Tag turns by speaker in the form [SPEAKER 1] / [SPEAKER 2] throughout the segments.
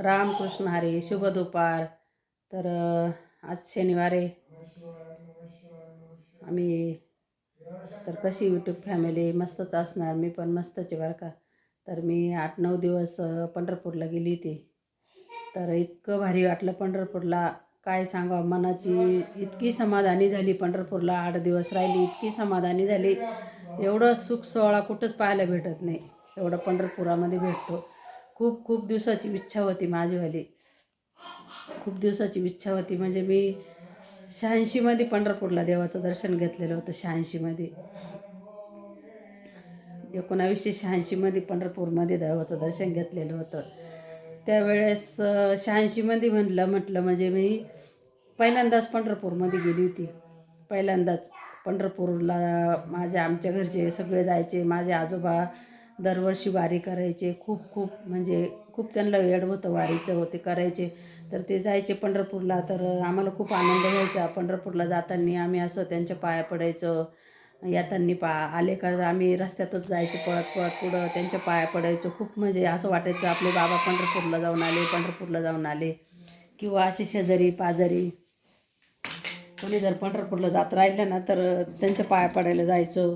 [SPEAKER 1] रामकृष्ण हरी शुभ दुपार. तर आज शनिवार आहे. आम्ही तर कशी यूट्यूब फॅमिली मस्तच असणार मी पण मस्तच आहे बरं का. तर मी आठ नऊ दिवस पंढरपूरला गेली होती. तर इतकं भारी वाटलं पंढरपूरला. काय सांगावं मनाची इतकी समाधानी झाली पंढरपूरला. आठ दिवस राहिली इतकी समाधानी झाली. एवढं सुख सोहळा कुठंच पाहायला भेटत नाही. एवढं पंढरपुरामध्ये भेटतो. खूप खूप दिवसाची इच्छा होती माझीवाली खूप दिवसाची इच्छा होती. म्हणजे मी शहाऐंशीमध्ये पंढरपूरला देवाचं दर्शन घेतलेलं होतं शहाऐंशीमध्ये एकोणावीसशे शहाऐंशीमध्ये पंढरपूरमध्ये देवाचं दर्शन घेतलेलं होतं. त्यावेळेस शहाऐंशीमध्ये म्हणलं म्हटलं म्हणजे मी पहिल्यांदाच पंढरपूरमध्ये गेली होती. पहिल्यांदाच पंढरपूरला माझ्या आमच्या घरचे सगळे जायचे माझे आजोबा दरवर्षी वारी करायचे खूप खूप म्हणजे खूप त्यांना वेळ होतं वारीचं होते करायचे. तर ते जायचे पंढरपूरला. तर आम्हाला खूप आनंद व्हायचा. पंढरपूरला जाताना आम्ही असं त्यांच्या पाया पडायचं. येताना पा आले का आम्ही रस्त्यातच जायचं पळत पळत पुढं त्यांच्या पाया पडायचो. खूप म्हणजे असं वाटायचं आपले बाबा पंढरपूरला जाऊन आले पंढरपूरला जाऊन आले. किंवा असे शेजारी पाजारी. कोणी जर पंढरपूरला जात राहिलं ना तर त्यांच्या पाया पडायला जायचं.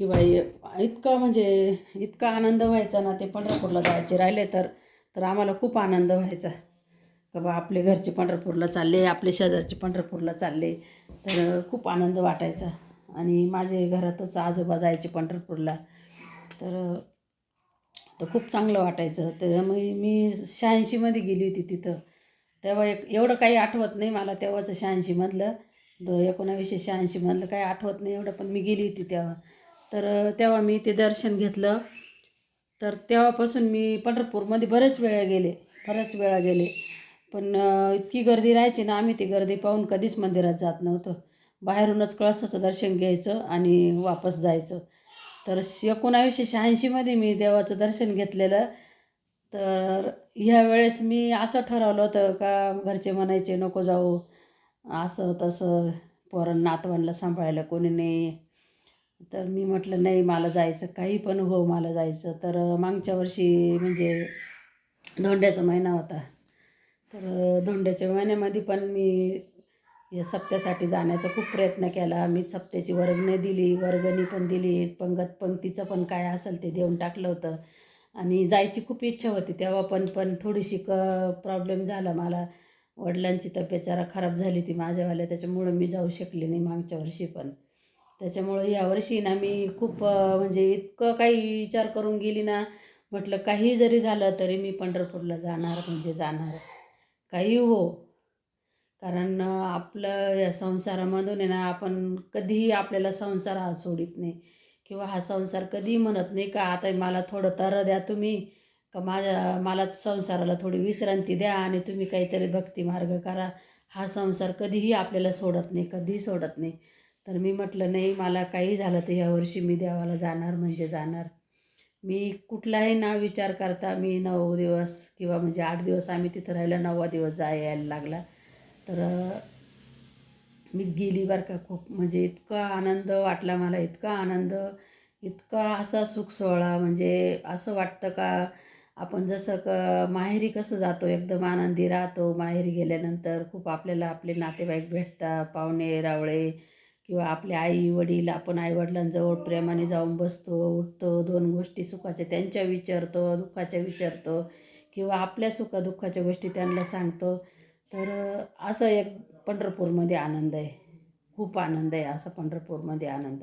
[SPEAKER 1] की बाई इतकं म्हणजे इतका आनंद व्हायचा ना ते पंढरपूरला जायचे राहिले तर तर आम्हाला खूप आनंद व्हायचा. का बा आपले घरचे पंढरपूरला चालले आपले शेजारचे पंढरपूरला चालले तर खूप आनंद वाटायचा. आणि माझे घरातच आजोबा जायचे पंढरपूरला तर तर खूप चांगलं वाटायचं. त्यामुळे मी शहाऐंशीमध्ये गेली होती तिथं. तेव्हा एक एवढं काही आठवत नाही मला तेव्हाचं शहाऐंशीमधलं दो एकोणावीसशे शहाऐंशीमधलं काही आठवत नाही एवढं पण मी गेली होती तेव्हा. तर तेव्हा मी ते दर्शन घेतलं. तर तेव्हापासून मी पंढरपूरमध्ये बरेच वेळा गेले बऱ्याच वेळा गेले. पण इतकी गर्दी राहायची ना आम्ही ती गर्दी पाहून कधीच मंदिरात जात नव्हतं. बाहेरूनच कळसाचं दर्शन घ्यायचं आणि वापस जायचं. तर एकोणावीसशे शहाऐंशीमध्ये मी देवाचं दर्शन घेतलेलं. तर ह्या वेळेस मी असं ठरवलं होतं का घरचे म्हणायचे नको जाऊ असं तसं पोरं नातवांना सांभाळायला कोणी नाही. तर मी म्हटलं नाही मला जायचं. काही पण हो मला जायचं. तर मागच्या वर्षी म्हणजे धोंड्याचा महिना होता. तर धोंड्याच्या महिन्यामध्ये पण मी या सप्त्यासाठी जाण्याचा खूप प्रयत्न केला. मी सप्त्याची वर्गणी दिली वर्गणी पण दिली. पंगत पंक्तीचं पण काय असेल ते देऊन टाकलं होतं. आणि जायची खूप इच्छा होती तेव्हा पण पण थोडीशी क प्रॉब्लेम झाला मला. वडिलांची तब्येत जरा खराब झाली ती माझ्यावाल्या त्याच्यामुळं मी जाऊ शकले नाही मागच्या वर्षी पण. त्याच्यामुळं यावर्षी ना मी खूप म्हणजे इतकं काही विचार करून गेली ना म्हटलं काही जरी झालं तरी मी पंढरपूरला जाणार म्हणजे जाणार. काही हो. कारण आपलं या संसारामधून आहे ना आपण कधीही आपल्याला संसार हा सोडित नाही. किंवा हा संसार कधीही म्हणत नाही का आता मला थोडं तर द्या तुम्ही का माझ्या मला संसाराला थोडी विश्रांती द्या आणि तुम्ही काहीतरी भक्ती मार्ग करा. हा संसार कधीही आपल्याला सोडत नाही कधीही सोडत नाही. तर मी म्हटलं नाही मला काही झालं तर यावर्षी मी देवाला जाणार म्हणजे जाणार. मी कुठलाही ना विचार करता मी नऊ दिवस किंवा म्हणजे आठ दिवस आम्ही तिथं राहिलं नववा दिवस जाय यायला लागला. तर मी गेली बरं का खूप. म्हणजे इतका आनंद वाटला मला इतका आनंद इतका असा सुख सोहळा. म्हणजे असं वाटतं का आपण जसं क माहेरी कसं जातो? एकदम आनंदी राहतो. माहेरी गेल्यानंतर खूप आपल्याला आपले नातेवाईक भेटतात पाहुणे रावळे. किंवा आपले आई वडील आपण आईवडिलांजवळ प्रेमाने जाऊन बसतो उठतो दोन गोष्टी सुखाच्या त्यांच्या विचारतो दुःखाच्या विचारतो किंवा आपल्या सुखदुःखाच्या गोष्टी त्यांना सांगतो. तर असं एक पंढरपूरमध्ये आनंद आहे. खूप आनंद आहे असा पंढरपूरमध्ये आनंद.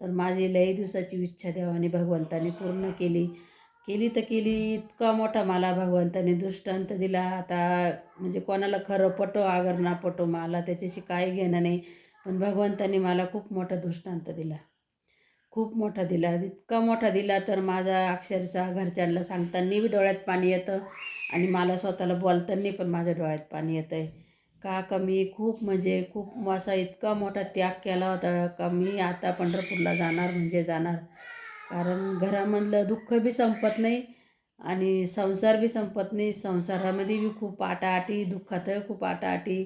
[SPEAKER 1] तर माझी लई दिवसाची इच्छा देवाने भगवंताने पूर्ण केली. केली तर केली इतका मोठा मला भगवंताने दृष्टांत दिला. आता म्हणजे कोणाला खरं पटो आगर ना पटो मला त्याच्याशी काही घेणं नाही. पण भगवंताने मला खूप मोठा दृष्टांत दिला. खूप मोठा दिला. इतका मोठा दिला तर माझा अक्षरशः घरच्यांना सांगताना बी डोळ्यात पाणी येतं आणि मला स्वतःला बोलताना पण माझ्या डोळ्यात पाणी येतं आहे का कमी? खूप म्हणजे खूप असा इतका मोठा त्याग केला होता का मी आता पंढरपूरला जाणार म्हणजे जाणार. कारण घरामधलं दुःख बी संपत नाही आणि संसार बी संपत नाही. संसारामध्ये बी खूप आटाआटी दुःखात खूप आटाआटी.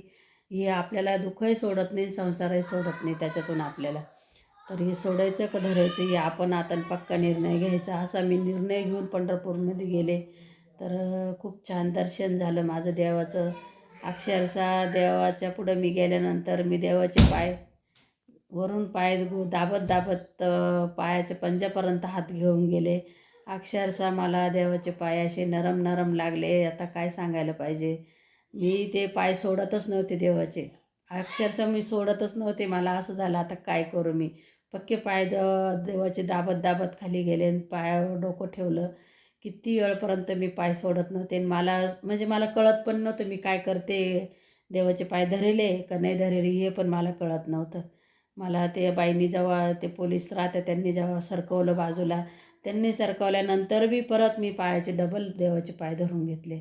[SPEAKER 1] हे आपल्याला दुःखही सोडत नाही संसारही सोडत नाही त्याच्यातून आपल्याला. तर हे सोडायचं का धरायचं हे आपण आता पक्का निर्णय घ्यायचा. असा मी निर्णय घेऊन पंढरपूरमध्ये गेले. तर खूप छान दर्शन झालं माझं देवाचं. अक्षरशः देवाच्या पुढं मी गेल्यानंतर मी देवाचे पाय वरून पाय गु- दाबत दाबत पायाच्या पंजापर्यंत हात घेऊन गेले. अक्षरशः मला देवाचे पाय असे नरम नरम लागले. आता काय सांगायला पाहिजे? मी ते पाय सोडतच नव्हते देवाचे. अक्षरशः मी सोडतच नव्हते. मला असं झालं आता काय करू मी? पक्के पाय द देवाचे दाबत दाबत खाली गेले आणि पायावर डोकं ठेवलं. किती वेळपर्यंत मी पाय सोडत नव्हते आणि मला म्हणजे मला कळत पण नव्हतं मी काय करते. देवाचे पाय धरेले का नाही धरेले हे पण मला कळत नव्हतं. मला ते बाईंनी जेव्हा ते पोलीस राहते त्यांनी जेव्हा सरकवलं बाजूला त्यांनी सरकवल्यानंतर बी परत मी पायाचे डबल देवाचे पाय धरून घेतले.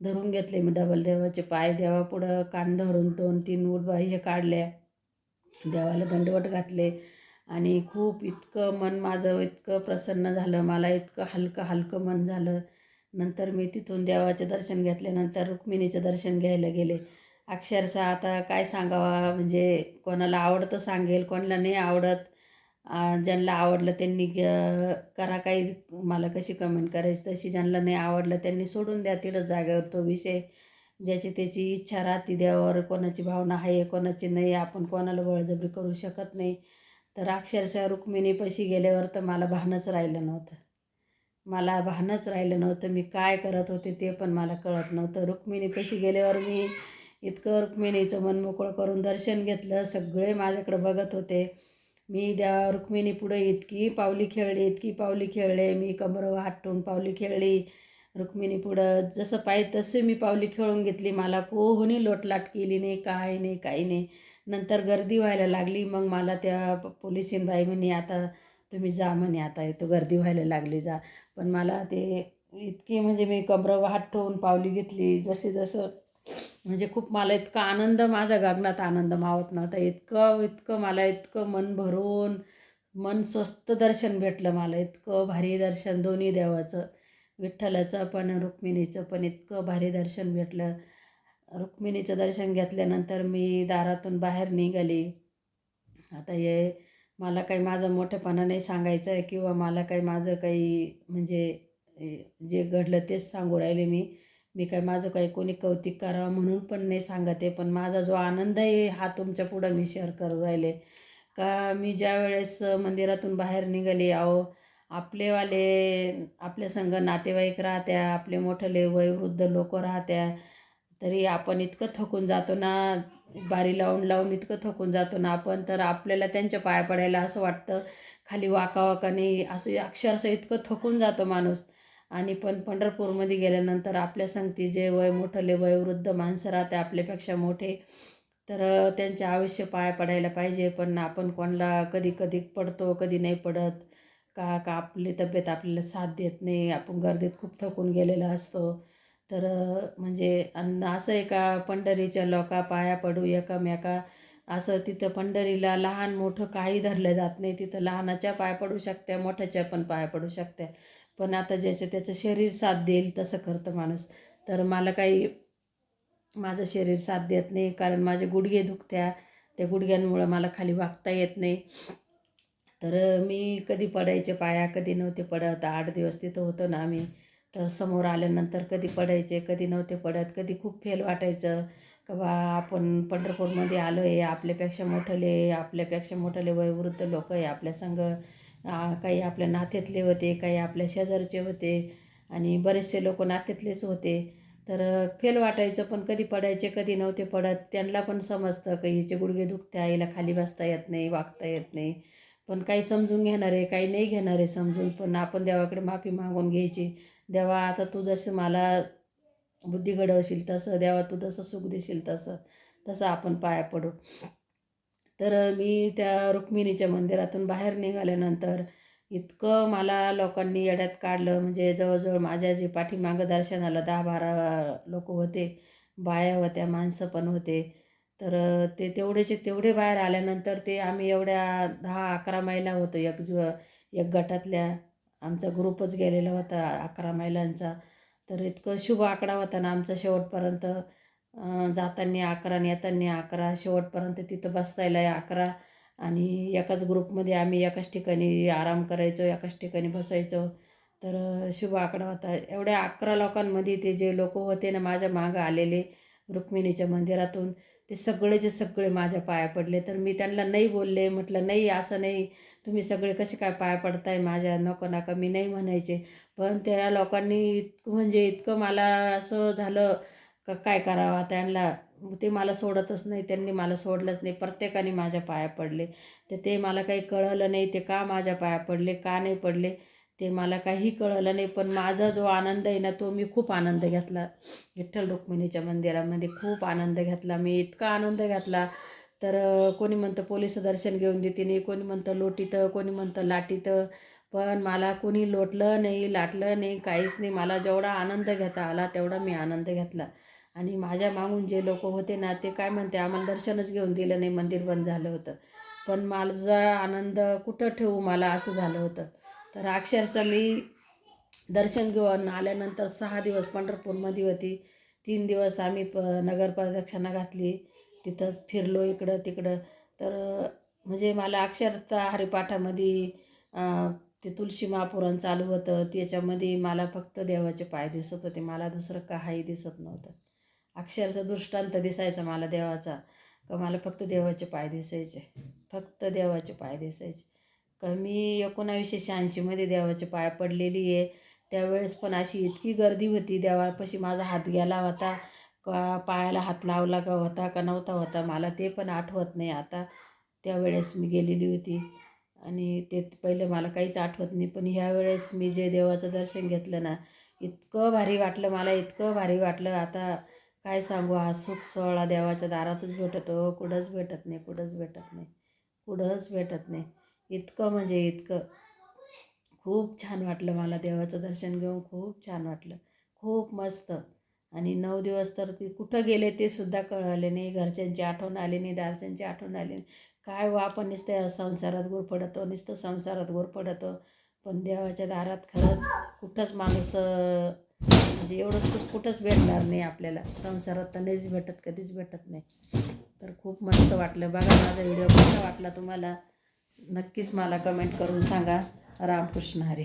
[SPEAKER 1] धरून घेतले. मी डबल देवाचे पाय देवापुढं कान धरून दोन तीन उडबा हे काढल्या. देवाला दंडवट घातले. आणि खूप इतकं मन माझं इतकं प्रसन्न झालं. मला इतकं हलकं हलकं मन झालं. नंतर मी तिथून देवाचे दर्शन घेतल्यानंतर रुक्मिणीचं दर्शन घ्यायला गेले. अक्षरशः आता काय सांगावा? म्हणजे कोणाला आवडतं सांगेल कोणाला नाही आवडत. ज्यांना आवडलं त्यांनी ग- करा काही मला कशी कमेंट करायची तशी. ज्यांना नाही आवडलं त्यांनी सोडून द्या तिला जागेवर तो विषय. ज्याची त्याची इच्छा राहते द्यावर कोणाची भावना आहे कोणाची नाही आपण कोणाला बळजबरी करू शकत नाही. तर अक्षरशः रुक्मिणीपाशी गेल्यावर तर मला भानच राहिलं नव्हतं. मला भानच राहिलं नव्हतं. मी काय करत होते ते पण मला कळत नव्हतं. रुक्मिणीपाशी गेल्यावर मी इतकं रुक्मिणीचं मन मोकळं करून दर्शन घेतलं. सगळे माझ्याकडे बघत होते. मी त्या रुक्मिणी पुढं इतकी पावली खेळली इतकी पावली खेळले. मी कमरं हात ठेवून पावली खेळली. रुक्मिणी पुढं जसं पाहिजे तसे मी पावली खेळून घेतली. मला कोणी लोटलाट केली नाही काय नाही काही नाही. नंतर गर्दी व्हायला लागली. मग मला त्या पोलिसीन बाई म्हणे आता तुम्ही जा म्हणे आता येतो गर्दी व्हायला लागली जा. पण मला ते इतकी म्हणजे मी कमरं हात ठेवून पावली घेतली. जसे जसं म्हणजे खूप मला इतका आनंद माझा गगनात आनंद मावत नव्हता. इतकं इतकं मला इतकं मन भरून मन स्वस्त दर्शन भेटलं मला. इतकं भारी दर्शन दोन्ही देवाचं विठ्ठलाचं पण रुक्मिणीचं पण इतकं भारी दर्शन भेटलं. रुक्मिणीचं दर्शन घेतल्यानंतर मी दारातून बाहेर निघाली. आता हे मला काही माझं मोठेपणा नाही सांगायचं आहे किंवा मला काही माझं काही म्हणजे जे घडलं तेच सांगू राहिले मी. मी काय माझं काही कोणी कौतिक करावं म्हणून पण नाही सांगत आहे पण माझा जो आनंद आहे हा तुमच्या पुढं मी शेअर करू राहिले. का मी ज्या वेळेस मंदिरातून बाहेर निघाली अहो आपलेवाले आपल्या संग नातेवाईक राहत्या आपले मोठले वयोवृद्ध लोक राहत्या तरी आपण इतकं थकून जातो ना बारी लावून लावून इतकं थकून जातो ना आपण तर आपल्याला त्यांच्या पाया पडायला असं वाटतं खाली वाका का नाही असं अक्षरशः इतकं थकून जातो माणूस. आणि पण पंढरपूरमध्ये गेल्यानंतर आपल्या संगती जे वय मोठले वयोवृद्ध माणसं राहते आपल्यापेक्षा मोठे तर त्यांचे आयुष्य पाया पडायला पाहिजे. पण आपण कोणाला कधी कधी पडतो कधी नाही पडत. का का आपली तब्येत आपल्याला साथ देत नाही. आपण गर्दीत खूप थकून गेलेला असतो. तर म्हणजे असं एका पंढरीच्या लोका पाया पडू एकामेका? असं तिथं पंढरीला लहान मोठं काही धरलं जात नाही. तिथं लहानाच्या पाय पडू शकत्या मोठ्याच्या पण पाय पडू शकत्या. पण आता ज्याचं त्याचं शरीर साथ देईल तसं करतं माणूस. तर मला काही माझं शरीर साथ देत नाही कारण माझे गुडघे दुखत्या. त्या गुडघ्यांमुळं मला खाली वागता येत नाही. तर मी कधी पडायचे पाया कधी नव्हते पडत. आठ दिवस तिथं होतो ना आम्ही. तर समोर आल्यानंतर कधी पडायचे कधी नव्हते पडत. कधी खूप फेल वाटायचं. का बा आपण पंढरपूरमध्ये आलो आहे आपल्यापेक्षा मोठले आपल्यापेक्षा मोठले वयोवृद्ध लोक आहे आपल्या संग काही आपल्या नात्यातले होते काही आपल्या शेजारचे होते आणि बरेचसे लोक नात्यातलेच होते. तर फेल वाटायचं पण कधी पडायचे कधी नव्हते पडत. त्यांना पण समजतं की हिचे गुडघे दुखते आईला खाली बसता येत नाही वागता येत नाही. पण काही समजून घेणारे काही नाही घेणारे समजून. पण आपण देवाकडे माफी मागून घ्यायची. देवा आता तू जसं मला बुद्धी घडवशील तसं देवा तू जसं सुख देशील तसं तसं आपण पाया पडू. तर मी त्या रुक्मिणीच्या मंदिरातून बाहेर निघाल्यानंतर इतकं मला लोकांनी येड्यात काढलं. म्हणजे जवळजवळ माझ्या जे पाठीमागं दर्शनाला दहा बारा लोक होते बाया होत्या माणसं पण होते. तर ते तेवढेचे तेवढे बाहेर आल्यानंतर ते आम्ही एवढ्या दहा अकरा महिला होतो एक ज एक गटातल्या. आमचा ग्रुपच गेलेला होता अकरा महिलांचा तर इतकं शुभ आकडा होता ना आमचा शेवटपर्यंत. जाताना अकरा आणि येताना अकरा शेवटपर्यंत तिथं बसतायला अकरा आणि एकाच ग्रुपमध्ये आम्ही एकाच ठिकाणी आराम करायचो एकाच ठिकाणी बसायचो. तर शुभ आकडा होता. एवढ्या अकरा लोकांमध्ये ते जे लोक होते ना माझ्या मागं आलेले रुक्मिणीच्या मंदिरातून ते सगळेचे सगळे माझ्या पाया पडले. तर मी त्यांना नाही बोलले म्हटलं नाही असं नाही. तुम्ही सगळे कसे काय पाया पडताय? माझ्या नको नका. मी नाही म्हणायचे. पण त्या लोकांनी इतकं म्हणजे इतकं मला असं झालं का काय करावं? त्यांना ते मला सोडतच नाही त्यांनी मला सोडलंच नाही प्रत्येकाने माझ्या पाया पडले. तर ते मला काही कळलं नाही ते का माझ्या पाया पडले का नाही पडले ते मला काही कळलं नाही. पण माझा जो आनंद आहे ना तो मी खूप आनंद घेतला. विठ्ठल रुक्मिणीच्या मंदिरामध्ये खूप आनंद घेतला. मी इतका आनंद घेतला. तर कोणी म्हणतं पोलीस दर्शन घेऊन देते नाही कोणी म्हणतं लोटीतं कोणी म्हणतं लाटीतं. पण मला कोणी लोटलं नाही लाटलं नाही काहीच नाही. मला जेवढा आनंद घेता आला तेवढा मी आनंद घेतला. आणि माझ्या मागून जे लोक होते ना ते काय म्हणते आम्हाला दर्शनच घेऊन दिलं नाही मंदिर बंद झालं होतं. पण माझा आनंद कुठं ठेवू मला असं झालं होतं. तर अक्षरशः मी दर्शन घेऊन आल्यानंतर सहा दिवस पंढरपूरमध्ये होती. तीन दिवस आम्ही प नगर प्रदक्षिणा घातली. तिथं फिरलो इकडं तिकडं. तर म्हणजे मला अक्षरशः हरिपाठामध्ये ते तुळशी महापुराण चालू होतं. त्याच्यामध्ये मला फक्त देवाचे पाय दिसत होते. मला दुसरं काही दिसत नव्हतं. अक्षरशः दृष्टांत दिसायचा मला देवाचा. का मला फक्त देवाचे पाय दिसायचे. फक्त देवाचे पाय दिसायचे. का मी एकोणावीसशे शहाऐंशीमध्ये देवाचे पाय पडलेली आहे. त्यावेळेस पण अशी इतकी गर्दी होती. देवापाशी माझा हात गेला होता. का पायाला हात लावला का होता का नव्हता होता मला ते पण आठवत नाही आता. त्यावेळेस मी गेलेली होती. आणि ते पहिलं मला काहीच आठवत नाही. पण ह्या वेळेस मी जे देवाचं दर्शन घेतलं ना इतकं भारी वाटलं मला इतकं भारी वाटलं. आता काय सांगू हा सुख सोहळा देवाच्या दारातच भेटतो हो. कुठंच भेटत नाही कुठंच भेटत नाही कुठंच भेटत नाही. इतकं म्हणजे इतकं. खूप छान वाटलं मला देवाचं दर्शन घेऊन खूप छान वाटलं. खूप मस्त. आणि नऊ दिवस तर ती कुठं गेले ते सुद्धा कळले नाही. घरच्यांची आठवण आली नाही दारच्यांची आठवण आली नाही. काय वा आपण नुसतं संसारात गुरफडतो नुसतं संसारात गुरफडतो पण देवाच्या दारात खरंच कुठंच माणूस म्हणजे एवढं सुख कुठंच भेटणार नाही आपल्याला. संसारात तर नाहीच भेटत कधीच भेटत नाही. तर खूप मस्त वाटलं. बघा माझा व्हिडिओ कसा वाटला तुम्हाला. नक्कीच मला कमेंट करून सांगा. रामकृष्ण हरे.